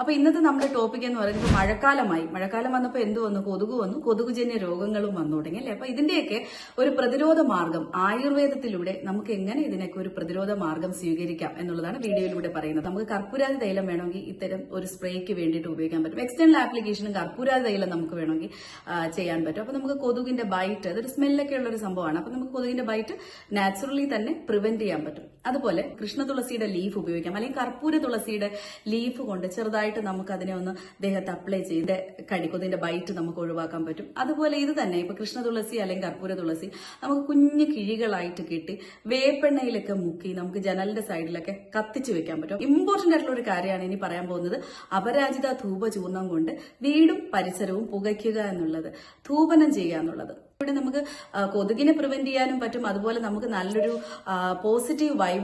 അപ്പൊ ഇന്നത്തെ നമ്മുടെ ടോപ്പിക് എന്ന് പറയുന്നത് മഴക്കാലമായി. മഴക്കാലം വന്നപ്പോൾ എന്ത് വന്നു? കൊതുക് വന്നു. കൊതുകുജന്യ രോഗങ്ങളും വന്നു തുടങ്ങി അല്ലെ? അപ്പൊ ഇതിന്റെയൊക്കെ ഒരു പ്രതിരോധ മാർഗം ആയുർവേദത്തിലൂടെ നമുക്ക് എങ്ങനെ ഇതിനൊക്കെ ഒരു പ്രതിരോധ മാർഗം സ്വീകരിക്കാം എന്നുള്ളതാണ് വീഡിയോയിലൂടെ പറയുന്നത്. നമുക്ക് കർപ്പൂരാതി തൈലം വേണമെങ്കിൽ ഇത്തരം ഒരു സ്പ്രേക്ക് വേണ്ടിയിട്ട് ഉപയോഗിക്കാൻ പറ്റും. എക്സ്റ്റേണൽ ആപ്ലിക്കേഷനും കർപ്പൂരാതി തൈലം നമുക്ക് വേണമെങ്കിൽ ചെയ്യാൻ പറ്റും. അപ്പൊ നമുക്ക് കൊതുകിന്റെ ബൈറ്റ് അതൊരു സ്മെല്ലൊക്കെ ഉള്ള ഒരു സംഭവമാണ്. അപ്പൊ നമുക്ക് കൊതുകിന്റെ ബൈറ്റ് നാച്ചുറലി തന്നെ പ്രിവെന്റ് ചെയ്യാൻ പറ്റും. അതുപോലെ കൃഷ്ണ തുളസിയുടെ ലീഫ് ഉപയോഗിക്കാം. അല്ലെങ്കിൽ കർപ്പൂര തുളസിയുടെ ലീഫ് കൊണ്ട് ചെറുതായിട്ട് നമുക്ക് അതിനെ ഒന്ന് ദേഹത്ത് അപ്ലൈ ചെയ്ത് കടി കൊതിന്റെ ബൈറ്റ് നമുക്ക് ഒഴിവാക്കാൻ പറ്റും. അതുപോലെ ഇത് തന്നെ ഇപ്പൊ കൃഷ്ണ തുളസി അല്ലെങ്കിൽ കർപ്പൂര തുളസി നമുക്ക് കുഞ്ഞു കിഴികളായിട്ട് കിട്ടി വേപ്പെണ്ണയിലൊക്കെ മുക്കി നമുക്ക് ജനലിന്റെ സൈഡിലൊക്കെ കത്തിച്ച് വെക്കാൻ പറ്റും. ഇമ്പോർട്ടന്റ് ആയിട്ടുള്ള ഒരു കാര്യമാണ് ഇനി പറയാൻ പോകുന്നത്. അപരാജിത ധൂപ ചൂർണം കൊണ്ട് വീടും പരിസരവും പുകയ്ക്കുക എന്നുള്ളത് ധൂപനം ചെയ്യുക എന്നുള്ളത്. ഇവിടെ നമുക്ക് കൊതുകിനെ പ്രിവെന്റ് ചെയ്യാനും പറ്റും. അതുപോലെ നമുക്ക് നല്ലൊരു പോസിറ്റീവ് വൈബ്